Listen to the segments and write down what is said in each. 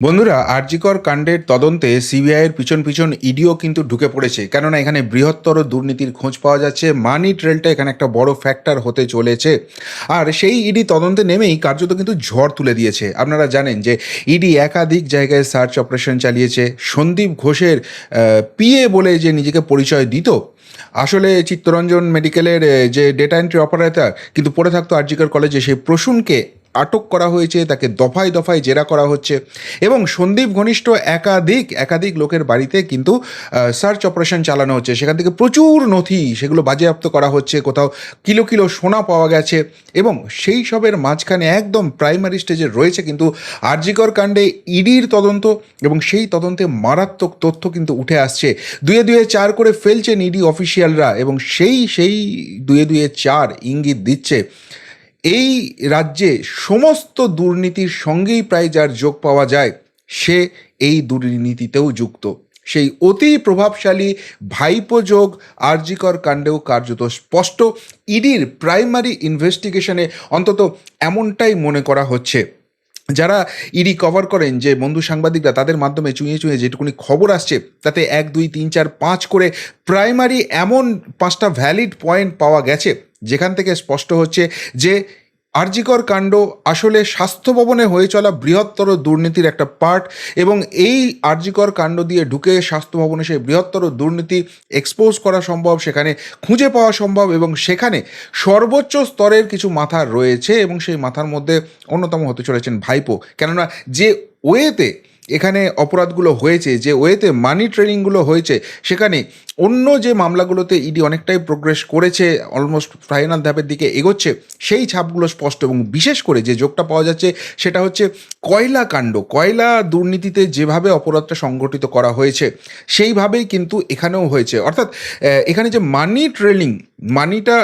বন্ধুরা, আরজিকর কাণ্ডের তদন্তে সিবিআইয়ের পিছন পিছন ইডিও কিন্তু ঢুকে পড়েছে। কেননা এখানে বৃহত্তর দুর্নীতির খোঁজ পাওয়া যাচ্ছে। মানি ট্রেলটা এখানে একটা বড় ফ্যাক্টর হতে চলেছে। আর সেই ইডি তদন্তে নেমেই কার্যত কিন্তু ঝড় তুলে দিয়েছে। আপনারা জানেন যে ইডি একাধিক জায়গায় সার্চ অপারেশন চালিয়েছে। সন্দীপ ঘোষের পিএ বলে যে নিজেকে পরিচয় দিত, আসলে চিত্তরঞ্জন মেডিকেলের যে ডেটা এন্ট্রি অপারেটর কিন্তু পড়ে থাকতো আরজিকর কলেজে সেই প্রসূনকে আটক করা হয়েছে, তাকে দফায় দফায় জেরা করা হচ্ছে এবং সন্দীপ ঘনিষ্ঠ একাধিক একাধিক লোকের বাড়িতে কিন্তু সার্চ অপারেশন চালানো হচ্ছে। সেখান থেকে প্রচুর নথি, সেগুলো বাজেয়াপ্ত করা হচ্ছে। কোথাও কিলো কিলো সোনা পাওয়া গেছে এবং সেই সবের মাঝখানে একদম প্রাইমারি স্টেজে রয়েছে কিন্তু আরজিকর কাণ্ডে ইডির তদন্ত এবং সেই তদন্তে মারাত্মক তথ্য কিন্তু উঠে আসছে। দুয়ে দুয়ে চার করে ফেলছেন ইডি অফিসিয়ালরা এবং সেই সেই দুয়ে দুয়ে চার ইঙ্গিত দিচ্ছে। এই রাজ্যে সমস্ত দুর্নীতির সঙ্গেই প্রায় যার যোগ পাওয়া যায়, সে এই দুর্নীতিতেও যুক্ত। সেই অতি প্রভাবশালী ভাইপো যোগ আরজিকর কাণ্ডেও কার্যত স্পষ্ট। ইডির প্রাইমারি ইনভেস্টিগেশনে অন্তত এমনটাই মনে করা হচ্ছে। যারা ইডি কভার করেন, যে বন্ধু সাংবাদিকরা, তাদের মাধ্যমে চুঁয়ে চুঁয়ে যেটুকুনি খবর আসছে, তাতে এক, দুই, তিন, চার, পাঁচ করে প্রাইমারি এমন পাঁচটা ভ্যালিড পয়েন্ট পাওয়া গেছে। যেখান থেকে স্পষ্ট হচ্ছে যে আরজিকর কাণ্ড আসলে স্বাস্থ্য ভবনে হয়ে চলা বৃহত্তর দুর্নীতির একটা পার্ট এবং এই আরজিকর কাণ্ড দিয়ে ঢুকে স্বাস্থ্য ভবনে সেই বৃহত্তর দুর্নীতি এক্সপোজ করা সম্ভব, সেখানে খুঁজে পাওয়া সম্ভব এবং সেখানে সর্বোচ্চ স্তরের কিছু মাথা রয়েছে এবং সেই মাথার মধ্যে অন্যতম হতে চলেছেন ভাইপো। কেননা যে ওয়েতে এখানে অপরাধগুলো হয়েছে, যে ওয়েতে মানি ট্রেনিংগুলো হয়েছে, সেখানে অন্য যে মামলাগুলোতে ইডি অনেকটাই প্রোগ্রেস করেছে অলমোস্ট ফাইনাল ধাপের দিকে এগোচ্ছে, সেই ছাপগুলো স্পষ্ট এবং বিশেষ করে যে যোগটা পাওয়া যাচ্ছে, সেটা হচ্ছে কয়লা কাণ্ড। কয়লা দুর্নীতিতে যেভাবে অপরাধটা সংগঠিত করা হয়েছে, সেইভাবেই কিন্তু এখানেও হয়েছে। অর্থাৎ এখানে যে মানি ট্রেলিং মানিটা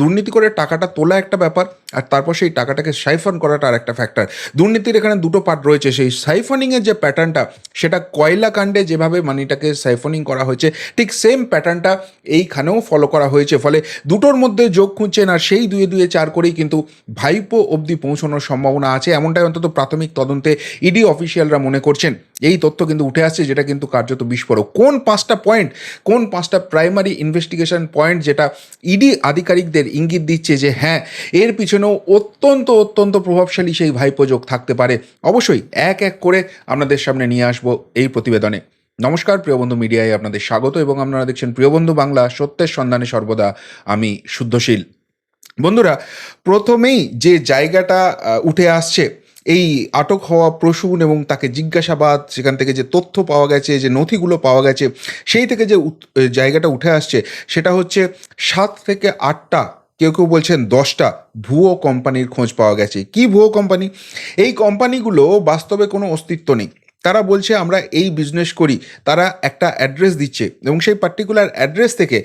দুর্নীতি করে টাকাটা তোলা একটা ব্যাপার, আর তারপর সেই টাকাটাকে সাইফন করাটা আর একটা ফ্যাক্টর দুর্নীতির এখানে দুটো পার্ট রয়েছে। সেই সাইফনিংয়ের যে প্যাটার্নটা সেটা কয়লা কাণ্ডে যেভাবে মানিটাকে সাইফনিং করা হয়েছে, ঠিক সেম প্যাটার্নটা এইখানেও ফলো করা হয়েছে। ফলে দুটোর মধ্যে যোগ খুঁজছেন আর সেই দুয়ে দুয়ে চার করেই কিন্তু ভাইপো অবধি পৌঁছানোর সম্ভাবনা আছে। এমনটাই অন্তত প্রাথমিক তদন্তে ইডি অফিসিয়ালরা মনে করছেন। এই তথ্য কিন্তু উঠে আসছে, যেটা কিন্তু কার্যত বিস্ফোরক। কোন পাঁচটা পয়েন্ট কোন পাঁচটা প্রাইমারি ইনভেস্টিগেশন পয়েন্ট যেটা ইডি আধিকারিকদের ইঙ্গিত দিচ্ছে যে হ্যাঁ এর পিছনেও অত্যন্ত অত্যন্ত প্রভাবশালী সেই ভাইপোযোগ থাকতে পারে। অবশ্যই এক এক করে আপনাদের সামনে নিয়ে আসব এই প্রতিবেদনে। নমস্কার প্রিয়বন্ধু মিডিয়ায় আপনাদের স্বাগত এবং আপনারা দেখছেন প্রিয়বন্ধু বাংলা, সত্যের সন্ধানে সর্বদা আমি শুদ্ধশীল। বন্ধুরা, প্রথমেই যে জায়গাটা উঠে আসছে, এই আটক হওয়া প্রসূন এবং তাকে জিজ্ঞাসাবাদ, সেখান থেকে যে তথ্য পাওয়া গেছে, যে নথিগুলো পাওয়া গেছে, সেই থেকে যে জায়গাটা উঠে আসছে, সেটা হচ্ছে সাত থেকে আটটা, কেউ কেউ বলছেন দশটা ভুয়ো কোম্পানির খোঁজ পাওয়া গেছে। কি ভুয়ো কোম্পানি? এই কোম্পানিগুলো বাস্তবে কোনো অস্তিত্ব নেই। তারা বলছে, আমরা এই বিজনেস করি। তারা একটা অ্যাড্রেস দিচ্ছে এবং সেই পার্টিকুলার অ্যাড্রেস থেকে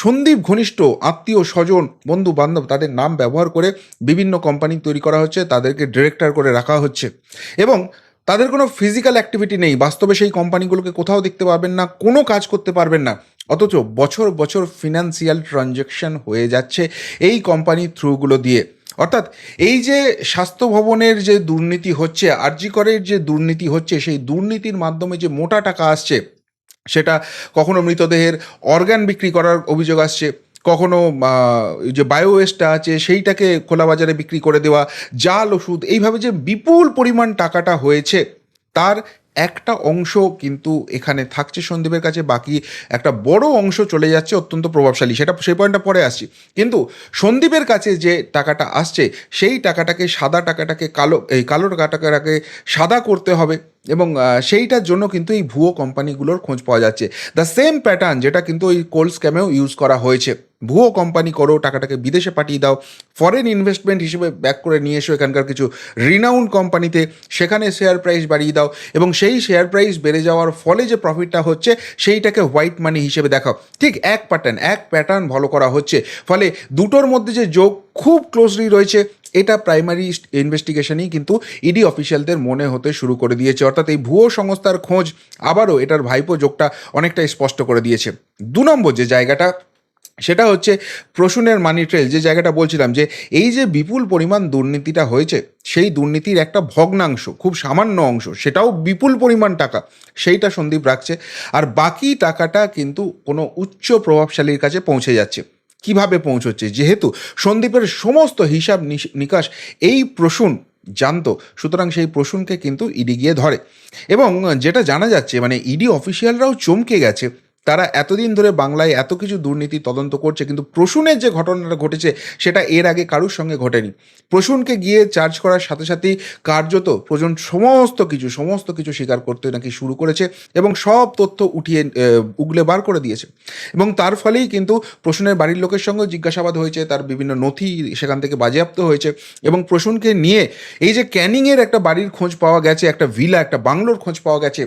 সন্দীপ ঘনিষ্ঠ, আত্মীয়, স্বজন বন্ধু বান্ধব তাদের নাম ব্যবহার করে বিভিন্ন কোম্পানি তৈরি করা হচ্ছে, তাদেরকে ডিরেক্টর করে রাখা হচ্ছে। এবং তাদের কোনো ফিজিক্যাল অ্যাক্টিভিটি নেই। বাস্তবে সেই কোম্পানিগুলোকে কোথাও দেখতে পারবেন না, কোনো কাজ করতে পারবেন না। অথচ বছর বছর ফিনান্সিয়াল ট্রানজ্যাকশন হয়ে যাচ্ছে এই কোম্পানি থ্রুগুলো দিয়ে। অর্থাৎ এই যে স্বাস্থ্য ভবনের যে দুর্নীতি হচ্ছে আরজিকরের যে দুর্নীতি হচ্ছে, সেই দুর্নীতির মাধ্যমে যে মোটা টাকা আসছে, সেটা কখনো মৃতদেহের অর্গান বিক্রি করার অভিযোগ আসছে, কখনো যে বায়ো ওয়েস্টটা আছে, সেইটাকে খোলা বাজারে বিক্রি করে দেওয়া, জাল ওষুধ, এইভাবে যে বিপুল পরিমাণ টাকাটা হয়েছে, তার একটা অংশ কিন্তু এখানে থাকছে সন্দীপের কাছে, বাকি একটা বড় অংশ চলে যাচ্ছে অত্যন্ত প্রভাবশালী। সেটা সেই পয়েন্টটা পরে আসছি। কিন্তু সন্দীপের কাছে যে টাকাটা আসছে, সেই টাকাটাকে, সাদা টাকাটাকে, কালো, এই কালো টাকাটাকে সাদা করতে হবে এবং সেইটার জন্য কিন্তু এই ভুয়ো কোম্পানিগুলোর খোঁজ পাওয়া যাচ্ছে। দ্য সেম প্যাটার্ন যেটা কিন্তু ওই কোল্ড স্ক্যামেও ইউজ করা হয়েছে। ভুয়ো কোম্পানি করো, টাকাটাকে বিদেশে পাঠিয়ে দাও ফরেন ইনভেস্টমেন্ট হিসেবে ব্যাক করে নিয়ে এসো এখানকার কিছু রিনাউন্ড কোম্পানিতে সেখানে শেয়ার প্রাইস বাড়িয়ে দাও এবং সেই শেয়ার প্রাইস বেড়ে যাওয়ার ফলে যে প্রফিটটা হচ্ছে, সেইটাকে হোয়াইট মানি হিসেবে দেখাও। ঠিক এক প্যাটার্ন এক প্যাটার্ন ভালো করা হচ্ছে। ফলে দুটোর মধ্যে যে যোগ খুব ক্লোজলি রয়েছে, এটা প্রাইমারি ইনভেস্টিগেশনই কিন্তু ইডি অফিসিয়ালদের মনে হতে শুরু করে দিয়েছে। অর্থাৎ এই ভুয়ো সংস্থার খোঁজ আবারও এটার ভাইপো যোগটা অনেকটা স্পষ্ট করে দিয়েছে। দু নম্বর যে জায়গাটা সেটা হচ্ছে প্রসূনের মানি ট্রেল যে জায়গাটা বলছিলাম যে এই যে বিপুল পরিমাণ দুর্নীতিটা হয়েছে, সেই দুর্নীতির একটা ভগ্নাংশ, খুব সামান্য অংশ, সেটাও বিপুল পরিমাণ টাকা, সেইটা সন্দীপ রাখছে। আর বাকি টাকাটা কিন্তু কোনো উচ্চ প্রভাবশালীর কাছে পৌঁছে যাচ্ছে। কীভাবে পৌঁছচ্ছে? যেহেতু সন্দীপের সমস্ত হিসাব নিকাশ এই প্রসূন জানতো, সুতরাং সেই প্রসূনকে কিন্তু ইডি গিয়ে ধরে। এবং যেটা জানা যাচ্ছে মানে ইডি অফিসিয়ালরাও চমকে গেছে তারা এতদিন ধরে বাংলায় এত কিছু দুর্নীতি তদন্ত করছে, কিন্তু প্রসূনের যে ঘটনাটা ঘটেছে, সেটা এর আগে কারুর সঙ্গে ঘটেনি। প্রসূনকে গিয়ে চার্জ করার সাথে সাথেই কার্যত প্রজন সমস্ত কিছু সমস্ত কিছু স্বীকার করতে নাকি শুরু করেছে এবং সব তথ্য উঠিয়ে উগলে বার করে দিয়েছে। এবং তার ফলেই কিন্তু প্রসূনের বাড়ির লোকের সঙ্গেও জিজ্ঞাসাবাদ হয়েছে, তার বিভিন্ন নথি সেখান থেকে বাজেয়াপ্ত হয়েছে এবং প্রসূনকে নিয়ে এই যে ক্যানিংয়ের একটা বাড়ির খোঁজ পাওয়া গেছে, একটা ভিলা, একটা বাংলোর খোঁজ পাওয়া গেছে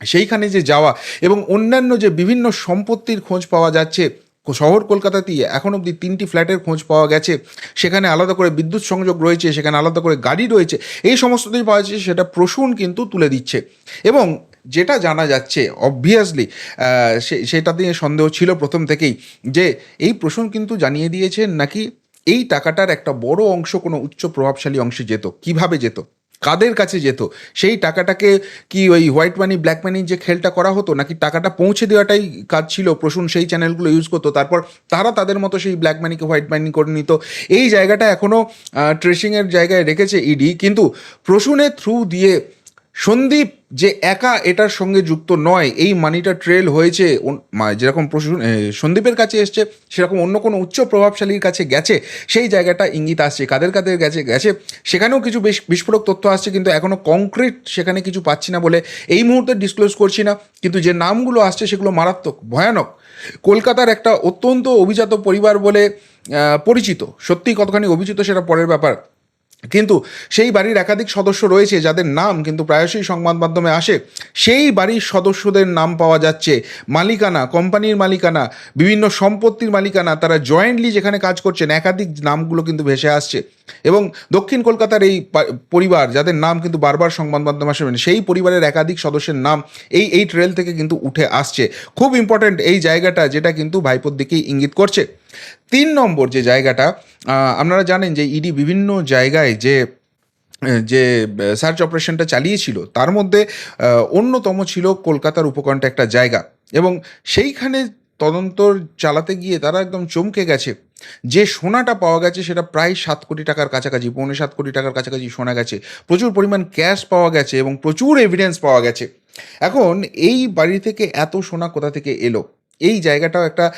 সেইখানে যে যাওয়া এবং অন্যান্য যে বিভিন্ন সম্পত্তির খোঁজ পাওয়া যাচ্ছে, শহর কলকাতাতেই এখন অবধি তিনটি ফ্ল্যাটের খোঁজ পাওয়া গেছে। সেখানে আলাদা করে বিদ্যুৎ সংযোগ রয়েছে, সেখানে আলাদা করে গাড়ি রয়েছে, এই সমস্ত কিছু পাওয়া যাচ্ছে, সেটা প্রসূন কিন্তু তুলে দিচ্ছে। এবং যেটা জানা যাচ্ছে অবভিয়াসলি সেটা দিয়ে সন্দেহ ছিল প্রথম থেকেই যে এই প্রসূন কিন্তু জানিয়ে দিয়েছেন নাকি এই টাকাটার একটা বড় অংশ কোনো উচ্চ প্রভাবশালী অংশে যেত, কীভাবে যেত? কাদের কাছে যেত? সেই টাকাটাকে কি ওই হোয়াইট মানি ব্ল্যাক মানি যে খেলটা করা হতো, নাকি টাকাটা পৌঁছে দেওয়াটাই কাজ ছিল? প্রসূন সেই চ্যানেলগুলো ইউজ করতো, তারপর তারা তাদের মতো সেই ব্ল্যাক মানিকে হোয়াইট মানি করে নিত। এই জায়গাটা এখনও ট্রেসিংয়ের জায়গায় রেখেছে ইডি কিন্তু প্রসূনের থ্রু দিয়ে সন্দীপ, যে একা এটার সঙ্গে যুক্ত নয়, এই মানিটা ট্রেল হয়েছে যেরকম সন্দীপের কাছে এসছে, সেরকম অন্য কোনো উচ্চ প্রভাবশালীর কাছে গেছে, সেই জায়গাটা ইঙ্গিত আসছে, কাদের কাদের গেছে গেছে, সেখানেও কিছু বেশ, বিস্ফোরক তথ্য আসছে, কিন্তু এখনও কংক্রিট সেখানে কিছু পাচ্ছি না বলে এই মুহূর্তে ডিসক্লোজ করছি না, কিন্তু যে নামগুলো আসছে সেগুলো মারাত্মক, ভয়ানক। কলকাতার একটা অত্যন্ত অভিজাত পরিবার বলে পরিচিত, সত্যি কতখানি অভিজিত সেটা পরের ব্যাপার। কিন্তু সেই বাড়ির একাধিক সদস্য রয়েছে যাদের নাম কিন্তু প্রায়শই সংবাদ মাধ্যমে আসে। সেই বাড়ির সদস্যদের নাম পাওয়া যাচ্ছে। মালিকানা, কোম্পানির মালিকানা, বিভিন্ন সম্পত্তির মালিকানা, তারা জয়েন্টলি যেখানে কাজ করছেন, একাধিক নামগুলো কিন্তু ভেসে আসছে। এবং দক্ষিণ কলকাতার এই পরিবার যাদের নাম কিন্তু বারবার সংবাদ মাধ্যমে আসে সেই পরিবারের একাধিক সদস্যের নাম এই এই ট্রেল থেকে কিন্তু উঠে আসছে। খুব ইম্পর্ট্যান্ট এই জায়গাটা যেটা কিন্তু ভাইপোর দিকেই ইঙ্গিত করছে। তিন নম্বর যে জায়গাটা আপনারা জানেন যে ইডি বিভিন্ন জায়গায় যে যে সার্চ অপারেশনটা চালিয়েছিল, তার মধ্যে অন্যতম ছিল কলকাতার উপকণ্ঠে একটা জায়গা। এবং সেইখানে তদন্ত চালাতে গিয়ে তারা একদম চমকে গেছে। যে সোনাটা পাওয়া গেছে সেটা প্রায় সাত কোটি টাকার কাছাকাছি, পৌনে সাত কোটি টাকার কাছাকাছি সোনা গেছে। প্রচুর পরিমাণ ক্যাশ পাওয়া গেছে এবং প্রচুর এভিডেন্স পাওয়া গেছে। এখন এই বাড়ি থেকে এত সোনা কোথা থেকে এলো? এই জায়গাটাও একটা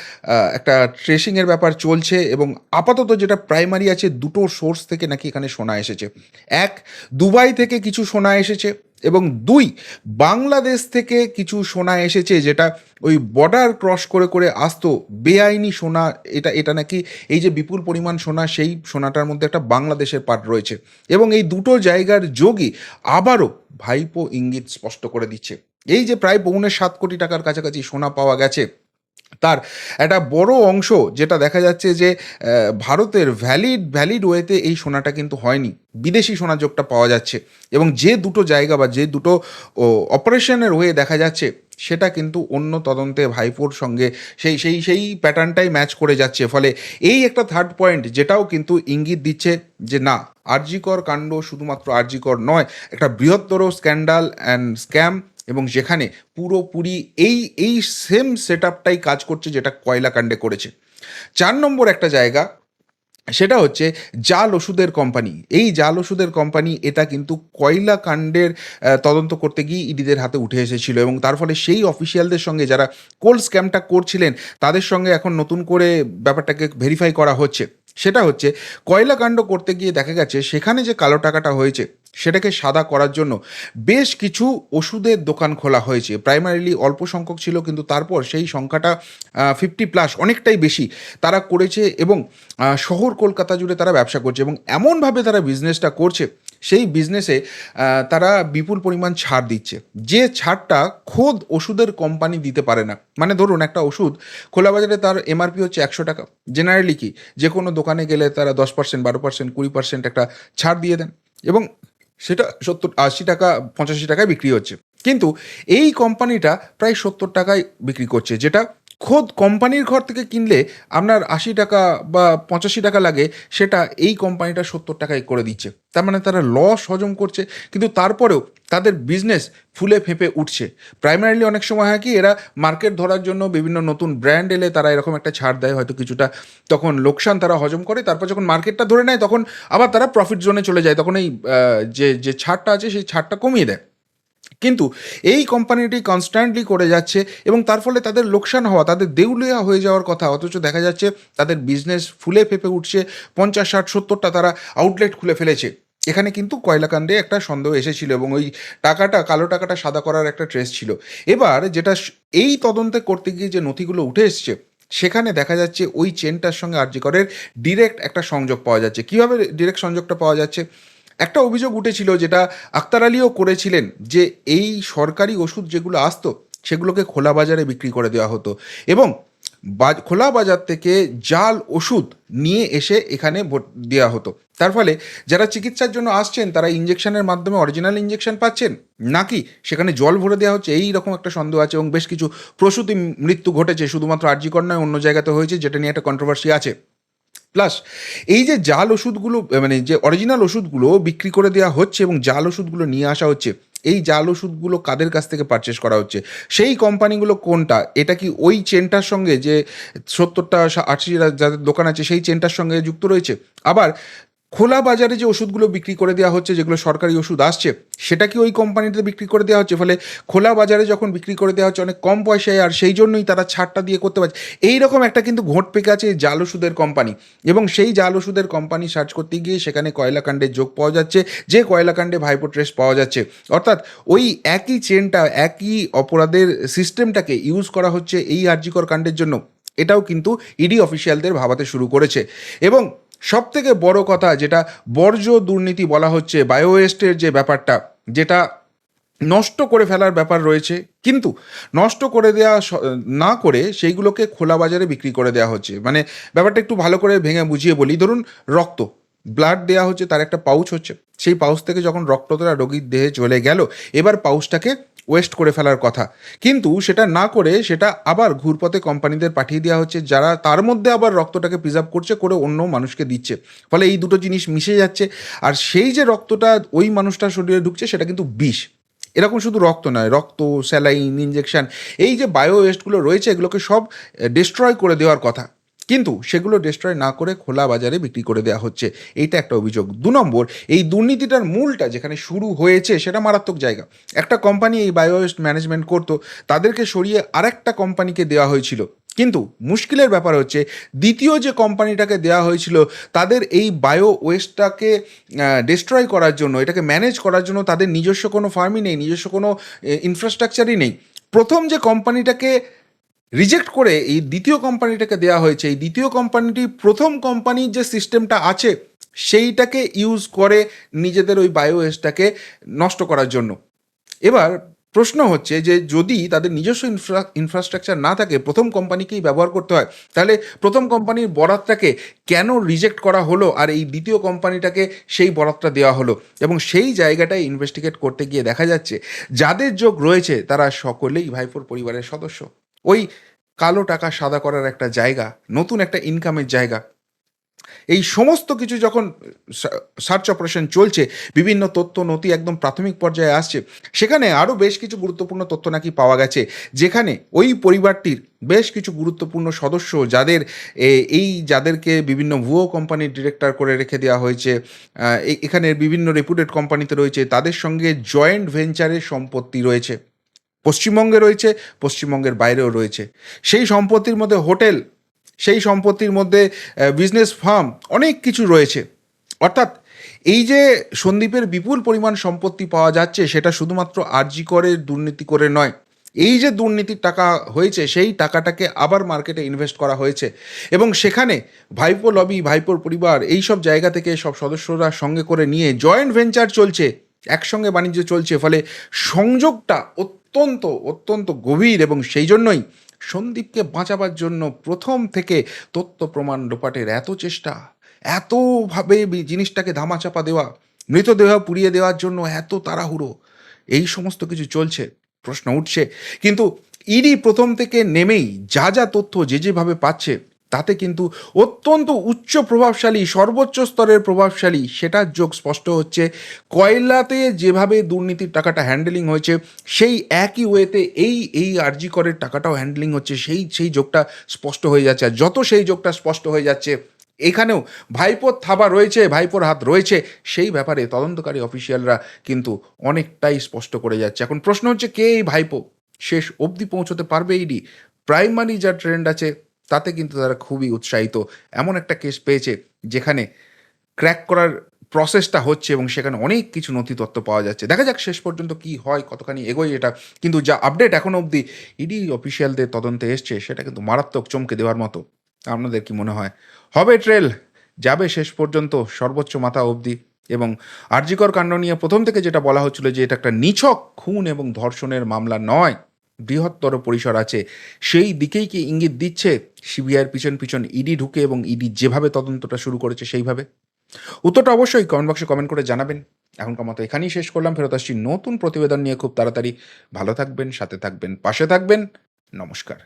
একটা ট্রেসিংয়ের ব্যাপার চলছে এবং আপাতত যেটা প্রাইমারি আছে দুটো সোর্স থেকে নাকি এখানে সোনা এসেছে। এক, দুবাই থেকে কিছু সোনা এসেছে এবং দুই, বাংলাদেশ থেকে কিছু সোনা এসেছে যেটা ওই বর্ডার ক্রস করে করে আসতো বেআইনি সোনা, এটা এটা নাকি এই যে বিপুল পরিমাণ সোনা, সেই সোনাটার মধ্যে একটা বাংলাদেশের পার্ট রয়েছে। এবং এই দুটো জায়গার যোগই আবারও ভাইপো ইঙ্গিত স্পষ্ট করে দিচ্ছে। এই যে প্রায় পৌনে সাত কোটি টাকার কাছাকাছি সোনা পাওয়া গেছে তার একটা বড় অংশ যেটা দেখা যাচ্ছে যে ভারতের ভ্যালিড ভ্যালিড ওয়েতে এই সোনাটা কিন্তু হয়নি। বিদেশি সোনা যোগটা পাওয়া যাচ্ছে এবং যে দুটো জায়গা বা যে দুটো অপারেশনের ওয়ে দেখা যাচ্ছে, সেটা কিন্তু অন্য তদন্তে ভাইপোর সঙ্গে সেই সেই সেই প্যাটার্নটাই ম্যাচ করে যাচ্ছে। ফলে এই একটা থার্ড পয়েন্ট যেটাও কিন্তু ইঙ্গিত দিচ্ছে যে, না, আরজিকর কাণ্ড শুধুমাত্র আরজিকর নয়, একটা বৃহত্তর স্ক্যান্ডাল অ্যান্ড স্ক্যাম এবং যেখানে পুরোপুরি এই এই সেম সেট আপটাই কাজ করছে যেটা কয়লাকাণ্ডে করেছে। চার নম্বর একটা জায়গা, সেটা হচ্ছে জাল ওষুধের কোম্পানি এই জাল ওষুধের কোম্পানি এটা কিন্তু কয়লা কাণ্ডের তদন্ত করতে গিয়ে ইডিদের হাতে উঠে এসেছিল এবং তার ফলে সেই অফিসিয়ালদের সঙ্গে যারা কোল্ড স্ক্যামটা করছিলেন, তাদের সঙ্গে এখন নতুন করে ব্যাপারটাকে ভেরিফাই করা হচ্ছে। সেটা হচ্ছে কয়লা কাণ্ড করতে গিয়ে দেখা গেছে, সেখানে যে কালো টাকাটা হয়েছে সেটাকে সাদা করার জন্য বেশ কিছু ওষুধের দোকান খোলা হয়েছে। প্রাইমারিলি অল্প সংখ্যক ছিল, কিন্তু তারপর সেই সংখ্যাটা ফিফটি প্লাস অনেকটাই বেশি তারা করেছে এবং শহর কলকাতা জুড়ে তারা ব্যবসা করছে এবং এমনভাবে তারা বিজনেসটা করছে, সেই বিজনেসে তারা বিপুল পরিমাণ ছাড় দিচ্ছে। যে ছাড়টা খোদ ওষুধের কোম্পানি দিতে পারে না। মানে ধরুন একটা ওষুধ, খোলা বাজারে তার এমআরপি হচ্ছে একশো টাকা। জেনারেলি কি? যে কোনো দোকানে গেলে তারা দশ পার্সেন্ট বারো পার্সেন্ট কুড়ি পার্সেন্ট একটা ছাড় দিয়ে দেন। এবং সেটা সত্তর, আশি টাকা, পঁচাশি টাকায় বিক্রি হচ্ছে। কিন্তু এই কোম্পানিটা প্রায় সত্তর টাকায় বিক্রি করছে, যেটা খোদ কোম্পানির ঘর থেকে কিনলে আপনার আশি টাকা বা পঁচাশি টাকা লাগে, সেটা এই কোম্পানিটা সত্তর টাকায় করে দিচ্ছে। তার মানে তারা লস হজম করছে, কিন্তু তারপরেও তাদের বিজনেস ফুলে ফেঁপে উঠছে। প্রাইমারিলি অনেক সময় হয় কি, এরা মার্কেট ধরার জন্য বিভিন্ন নতুন ব্র্যান্ড এলে তারা এরকম একটা ছাড় দেয়, হয়তো কিছুটা তখন লোকসান তারা হজম করে, তারপর যখন মার্কেটটা ধরে নেয়, তখন আবার তারা প্রফিট জোনে চলে যায়, তখন এই যে যে ছাড়টা আছে, সেই ছাড়টা কমিয়ে দেয়। কিন্তু এই কোম্পানিটি কনস্ট্যান্টলি করে যাচ্ছে এবং তার ফলে তাদের লোকসান হওয়া, তাদের দেউলিয়া হয়ে যাওয়ার কথা, অথচ দেখা যাচ্ছে তাদের বিজনেস ফুলে ফেপে উঠছে। পঞ্চাশ, ষাট, সত্তরটা তারা আউটলেট খুলে ফেলেছে। এখানে কিন্তু কয়লাকাণ্ডে একটা সন্দেহ এসেছিল এবং ওই টাকাটা, কালো টাকাটা সাদা করার একটা ট্রেস ছিল। এবার যেটা এই তদন্তে করতে গিয়ে যে নথিগুলো উঠে এসছে, সেখানে দেখা যাচ্ছে ওই চেনটার সঙ্গে আরজিকরের ডিরেক্ট একটা সংযোগ পাওয়া যাচ্ছে। কীভাবে ডিরেক্ট সংযোগটা পাওয়া যাচ্ছে? একটা অভিযোগ উঠেছিল যেটা আক্তার আলীও করেছিলেন যে এই সরকারি ওষুধ যেগুলো আসতো, সেগুলোকে খোলা বাজারে বিক্রি করে দেওয়া হতো এবং খোলা বাজার থেকে জাল ওষুধ নিয়ে এসে এখানে দেওয়া হতো। তার ফলে যারা চিকিৎসার জন্য আসছেন, তারা ইঞ্জেকশনের মাধ্যমে অরিজিনাল ইঞ্জেকশন পাচ্ছেন, নাকি সেখানে জল ভরে দেওয়া হচ্ছে, এই রকম একটা সন্দেহ আছে এবং বেশ কিছু প্রসূতি মৃত্যু ঘটেছে, শুধুমাত্র আর্যিকর নয়, অন্য জায়গাতে হয়েছে, যেটা নিয়ে একটা কন্ট্রোভার্সি আছে। প্লাস এই যে জাল ওষুধগুলো মানে যে অরিজিনাল ওষুধগুলো বিক্রি করে দেওয়া হচ্ছে এবং জাল ওষুধগুলো নিয়ে আসা হচ্ছে, এই জাল ওষুধগুলো কাদের কাছ থেকে পারচেস করা হচ্ছে? সেই কোম্পানিগুলো কোনটা? এটা কি ওই চেনটার সঙ্গে যে সত্তরটা আশিটা যাদের দোকান আছে, সেই চেনটার সঙ্গে যুক্ত রয়েছে? আবার খোলা বাজারে যে ওষুধগুলো বিক্রি করে দেওয়া হচ্ছে, যেগুলো সরকারি ওষুধ আসছে, সেটা কি ওই কোম্পানিতে বিক্রি করে দেওয়া হচ্ছে? ফলে খোলা বাজারে যখন বিক্রি করে দেওয়া হচ্ছে, অনেক কম পয়সায় আর সেই জন্যই তারা ছাড়টা দিয়ে করতে পারছে। এই রকম একটা কিন্তু ঘোট পেকে আছে জাল ওষুধের কোম্পানি। এবং সেই জাল ওষুধের কোম্পানি সার্চ করতে গিয়ে সেখানে কয়লাকাণ্ডের যোগ পাওয়া যাচ্ছে, যে কয়লাকাণ্ডে ভাইপো ট্রেস পাওয়া যাচ্ছে। অর্থাৎ ওই একই চেনটা, একই অপরাধের সিস্টেমটাকে ইউজ করা হচ্ছে এই আর্যিকর কাণ্ডের জন্য। এটাও কিন্তু ইডি অফিসিয়ালদের ভাবাতে শুরু করেছে। এবং সব থেকে বড় কথা যেটা বর্জ্য দুর্নীতি বলা হচ্ছে বায়োওয়েস্টের যে ব্যাপারটা, যেটা নষ্ট করে ফেলার ব্যাপার রয়েছে, কিন্তু নষ্ট করে দেওয়া না করে সেইগুলোকে খোলা বাজারে বিক্রি করে দেওয়া হচ্ছে। মানে ব্যাপারটা একটু ভালো করে ভেঙে বুঝিয়ে বলি। ধরুন রক্ত ব্লাড দেওয়া হচ্ছে, তার একটা পাউচ হচ্ছে। সেই পাউচ থেকে যখন রক্তটা রোগীর দেহে চলে গেল, এবার পাউচটাকে ওয়েস্ট করে ফেলার কথা। কিন্তু সেটা না করে সেটা আবার ঘুরপথে কোম্পানিদের পাঠিয়ে দেওয়া হচ্ছে, যারা তার মধ্যে আবার রক্তটাকে প্রিজার্ভ করছে, করে অন্য মানুষকে দিচ্ছে। ফলে এই দুটো জিনিস মিশে যাচ্ছে, আর সেই যে রক্তটা ওই মানুষটার শরীরে ঢুকছে, সেটা কিন্তু বিষ। এরকম শুধু রক্ত নয়, রক্ত, স্যালাইন ইঞ্জেকশন এই যে বায়ো ওয়েস্টগুলো রয়েছে, এগুলোকে সব ডিস্ট্রয় করে দেওয়ার কথা। কিন্তু সেগুলো ডিস্ট্রয় না করে খোলা বাজারে বিক্রি করে দেওয়া হচ্ছে। এইটা একটা অভিযোগ। দু নম্বর, এই দুর্নীতিটার মূলটা যেখানে শুরু হয়েছে সেটা মারাত্মক জায়গা। একটা কোম্পানি এই বায়ো ওয়েস্ট ম্যানেজমেন্ট করতো, তাদেরকে সরিয়ে আরেকটা কোম্পানিকে দেওয়া হয়েছিল। কিন্তু মুশকিলের ব্যাপার হচ্ছে, দ্বিতীয় যে কোম্পানিটাকে দেওয়া হয়েছিল, তাদের এই বায়ো ওয়েস্টটাকে ডিস্ট্রয় করার জন্য, এটাকে ম্যানেজ করার জন্য তাদের নিজস্ব কোনো ফার্মই নেই, নিজস্ব কোনো ইনফ্রাস্ট্রাকচারই নেই। প্রথম যে কোম্পানিটাকে রিজেক্ট করে এই দ্বিতীয় কোম্পানিটাকে দেওয়া হয়েছে। এই দ্বিতীয় কোম্পানিটি প্রথম কোম্পানির যে সিস্টেমটা আছে, সেইটাকে ইউজ করে নিজেদের ওই বায়ো ওয়েস্টটাকে নষ্ট করার জন্য। এবার প্রশ্ন হচ্ছে যে, যদি তাদের নিজস্ব ইনফ্রা, ইনফ্রাস্ট্রাকচার না থাকে, প্রথম কোম্পানিকেই ব্যবহার করতে হয়, তাহলে প্রথম কোম্পানির বরাতটাকে কেন রিজেক্ট করা হলো আর এই দ্বিতীয় কোম্পানিটাকে সেই বরাতটা দেওয়া হলো? এবং সেই জায়গাটায় ইনভেস্টিগেট করতে গিয়ে দেখা যাচ্ছে, যাদের যোগ রয়েছে, তারা সকলেই ভাইফোর পরিবারের সদস্য। ওই কালো টাকা সাদা করার একটা জায়গা নতুন একটা ইনকামের জায়গা। এই সমস্ত কিছু যখন সার্চ অপারেশন চলছে বিভিন্ন তথ্য নথি একদম প্রাথমিক পর্যায়ে আসছে সেখানে আরও বেশ কিছু গুরুত্বপূর্ণ তথ্য নাকি পাওয়া গেছে যেখানে ওই পরিবারটির বেশ কিছু গুরুত্বপূর্ণ সদস্য যাদের এই যাদেরকে বিভিন্ন ভুয়ো কোম্পানির ডিরেক্টর করে রেখে দেওয়া হয়েছে আহ, এ- এখানে বিভিন্ন রেপুটেড কোম্পানিতে রয়েছে তাদের সঙ্গে জয়েন্ট ভেঞ্চারের সম্পত্তি রয়েছে। পশ্চিমবঙ্গে রয়েছে, পশ্চিমবঙ্গের বাইরেও রয়েছে। সেই সম্পত্তির মধ্যে হোটেল, সেই সম্পত্তির মধ্যে বিজনেস ফার্ম অনেক কিছু রয়েছে। অর্থাৎ এই যে সন্দীপের বিপুল পরিমাণ সম্পত্তি পাওয়া যাচ্ছে, সেটা শুধুমাত্র আরজি করে, দুর্নীতি করে নয়। এই যে দুর্নীতির টাকা হয়েছে, সেই টাকাটাকে আবার মার্কেটে ইনভেস্ট করা হয়েছে। এবং সেখানে ভাইপো লবি ভাইপোর পরিবার, এই সব জায়গা থেকে সব সদস্যরা সঙ্গে করে নিয়ে জয়েন্ট ভেঞ্চার চলছে, একসঙ্গে বাণিজ্য চলছে। ফলে সংযোগটা অত্যন্ত অত্যন্ত গভীর এবং সেই জন্যই সন্দীপকে বাঁচাবার জন্য প্রথম থেকে তথ্য প্রমাণ লোপাটের এত চেষ্টা, এতভাবে জিনিসটাকে ধামাচাপা দেওয়া, মৃতদেহ পুড়িয়ে দেওয়ার জন্য এত তাড়াহুড়ো, এই সমস্ত কিছু চলছে, প্রশ্ন উঠছে। কিন্তু ইডি প্রথম থেকে নেমেই যা যা তথ্য যে যেভাবে পাচ্ছে তাতে কিন্তু অত্যন্ত উচ্চ প্রভাবশালী, সর্বোচ্চ স্তরের প্রভাবশালী, সেটার যোগ স্পষ্ট হচ্ছে কয়লাতে যেভাবে দুর্নীতির টাকাটা হ্যান্ডেলিং হয়েছে, সেই একই ওয়েতে এই এই আরজি করের টাকাটাও হ্যান্ডেলিং হচ্ছে, সেই সেই যোগটা স্পষ্ট হয়ে যাচ্ছে। আর যত সেই যোগটা স্পষ্ট হয়ে যাচ্ছে, এখানেও ভাইপোর থাবা রয়েছে, ভাইপোর হাত রয়েছে, সেই ব্যাপারে তদন্তকারী অফিসিয়ালরা কিন্তু অনেকটাই স্পষ্ট করে যাচ্ছে। এখন প্রশ্ন হচ্ছে, কে এই ভাইপো? শেষ অবধি পৌঁছতে পারবে ইডি প্রাইমারি যা ট্রেন্ড আছে তাতে কিন্তু তারা খুবই উৎসাহিত। এমন একটা কেস পেয়েছে যেখানে ক্র্যাক করার প্রসেসটা হচ্ছে এবং সেখানে অনেক কিছু নথি তথ্য পাওয়া যাচ্ছে। দেখা যাক শেষ পর্যন্ত কি হয়, কতখানি এগোয় এটা। কিন্তু যা আপডেট এখনও অবধি ইডি অফিসিয়ালদের তদন্তে এসছে, সেটা কিন্তু মারাত্মক চমকে দেওয়ার মতো। আপনাদের কি মনে হয়? হবে ট্রেল যাবে শেষ পর্যন্ত? সর্বোচ্চ মাথা অবধি। এবং আরজিকর কাণ্ড নিয়ে প্রথম থেকে যেটা বলা হচ্ছিল যে এটা একটা নিছক খুন এবং ধর্ষণের মামলা নয়। বৃহত্তর পরিসর আছে। সেই দিকেই কি ইঙ্গিত দিচ্ছে? সিবিআইয়ের পিছন পিছন ইডি ঢুকে এবং ইডি যেভাবে তদন্তটা শুরু করেছে সেইভাবে? উত্তরটা অবশ্যই কমেন্ট বক্সে কমেন্ট করে জানাবেন। এখনকার মতো এখানেই শেষ করলাম। ফেরত আসছি নতুন প্রতিবেদন নিয়ে। খুব তাড়াতাড়ি ভালো থাকবেন, সাথে থাকবেন, পাশে থাকবেন। নমস্কার।